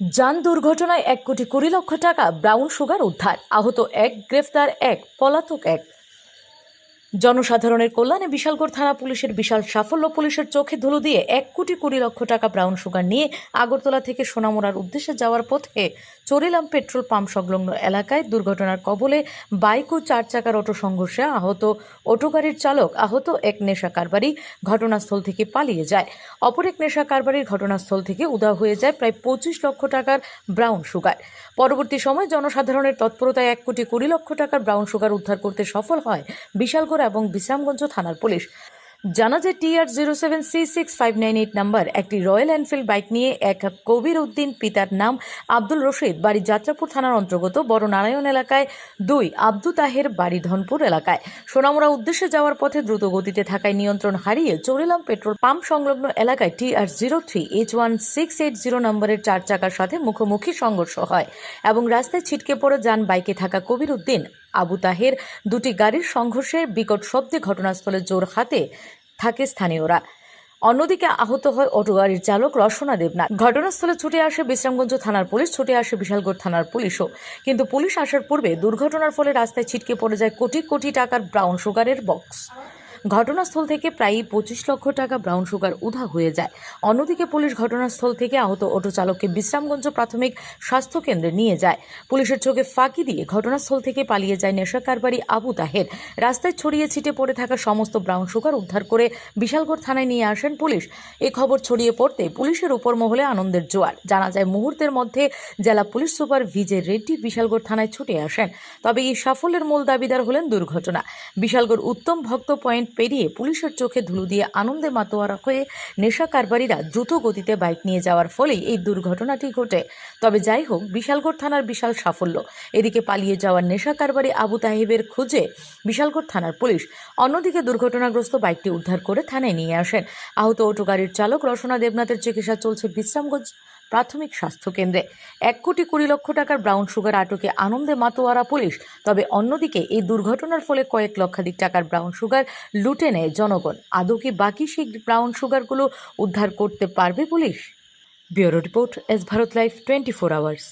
যান দুর্ঘটনায় এক কোটি কুড়ি লক্ষ টাকা ব্রাউন সুগার উদ্ধার। আহত এক, গ্রেফতার এক, পলাতক এক। জনসাধারণের কল্যাণে বিশালগড় থানা পুলিশের বিশাল সাফল্য পুলিশের চোখে ধুলো দিয়ে এক কোটি কুড়ি লক্ষ টাকা ব্রাউন সুগার নিয়ে আগরতলা থেকে সোনামুড়ার উদ্দেশ্যে যাওয়ার পথে চরিলাম পেট্রোল পাম্প সংলগ্ন এলাকায় দুর্ঘটনার কবলে বাইক ও চার চাকার অটো সংঘর্ষে আহত অটো গাড়ির চালক, আহত এক নেশা কারবারি ঘটনাস্থল থেকে পালিয়ে যায়। অপর এক নেশা কারবারির ঘটনাস্থল থেকে উধাও হয়ে যায় প্রায় পঁচিশ লক্ষ টাকার ব্রাউন সুগার। পরবর্তী সময় জনসাধারণের তৎপরতায় এক কোটি কুড়ি লক্ষ টাকার ব্রাউন সুগার উদ্ধার করতে সফল হয় বিশালগড় এবং বিশ্রামগঞ্জ থানার পুলিশ। জানা যায় T R zero seven C six five nine eight number একটি রয়্যাল এনফিল্ড বাইক নিয়ে এক কবির উদ্দিন পিতার নাম আব্দুল রশিদ বাড়ি যাত্রাপুর থানার অন্তর্গত বড় নারায়ণ এলাকায় দুই আব্দু তাহের বাড়ি ধনপুর এলাকায়। সোনামুড়া উদ্দেশ্যে যাওয়ার পথে দ্রুত গতিতে থাকায় নিয়ন্ত্রণ হারিয়ে চরিলাম পেট্রোল পাম্প সংলগ্ন এলাকায় T R zero three H one six eight zero নম্বরের চার চাকার সাথে মুখোমুখি সংঘর্ষ হয় এবং রাস্তায় ছিটকে পড়ে যান বাইকে থাকা কবির উদ্দিন। আবু তাহের দুটি গাড়ির সংঘর্ষের বিকট শব্দে ঘটনাস্থলে জোর হাতে থাকে স্থানীয়রা। অন্যদিকে আহত হয় অটো গাড়ির চালক রসনা দেবনাথ। ঘটনাস্থলে ছুটে আসে বিশ্রামগঞ্জ থানার পুলিশ, ছুটে আসে বিশালগড় থানার পুলিশও। কিন্তু পুলিশ আসার পূর্বে দুর্ঘটনার ফলে রাস্তায় ছিটকে পড়ে যায় কোটি কোটি টাকার ব্রাউন সুগারের বক্স। ঘটনাস্থল থেকে প্রায় পঁচিশ লক্ষ টাকা ব্রাউন সুগার উধা হয়ে যায়। অন্যদিকে পুলিশ ঘটনাস্থল থেকে আহত অটো চালককে বিশ্রামগঞ্জ প্রাথমিক স্বাস্থ্য কেন্দ্রে নিয়ে যায়। পুলিশের চোখে ফাঁকি দিয়ে ঘটনাস্থল থেকে পালিয়ে যায় নেশা কারবারি আবু তাহের। রাস্তায় ছড়িয়ে ছিটে পড়ে থাকা সমস্ত ব্রাউন সুগার উদ্ধার করে বিশালগড় থানায় নিয়ে আসেন পুলিশ। এ খবর ছড়িয়ে পড়তে পুলিশের উপর মহলে আনন্দের জোয়ার। জানা যায়, মুহূর্তের মধ্যে জেলা পুলিশ সুপার ভিজে রেড্ডি বিশালগড় থানায় ছুটে আসেন। তবে এই সাফল্যের মূল দাবিদার হলেন দুর্ঘটনা। বিশালগড় উত্তম ভক্ত পয়েন্ট পেরিয়ে পুলিশের চোখে ধুলো দিয়ে আনন্দে মাতোয়ারা হয়ে নেশা কারবারিরা দ্রুত গতিতে বাইক নিয়ে যাওয়ার ফলেই এই দুর্ঘটনাটি ঘটে। তবে যাই হোক, বিশালগড় থানার বিশাল সাফল্য। এদিকে পালিয়ে যাওয়ার নেশা কারবারি আবু তাহিবের খুঁজে বিশালগড় থানার পুলিশ অন্যদিকে দুর্ঘটনাগ্রস্ত বাইকটি উদ্ধার করে থানায় নিয়ে আসেন। আহত অটো গাড়ির চালক রসনা দেবনাথের চিকিৎসা চলছে বিশ্রামগঞ্জ প্রাথমিক স্বাস্থ্যকেন্দ্রে এক কোটি কুড়ি লক্ষ টাকার ব্রাউন সুগার আটকে আনন্দে মাতোয়ারা পুলিশ। তবে অন্যদিকে এই দুর্ঘটনার ফলে কয়েক লক্ষাধিক টাকার ব্রাউন সুগার লুটে নেয় জনগণ। আদৌ কি বাকি সেই ব্রাউন সুগারগুলো উদ্ধার করতে পারবে police? Bureau report, S Bharat life twenty four hours.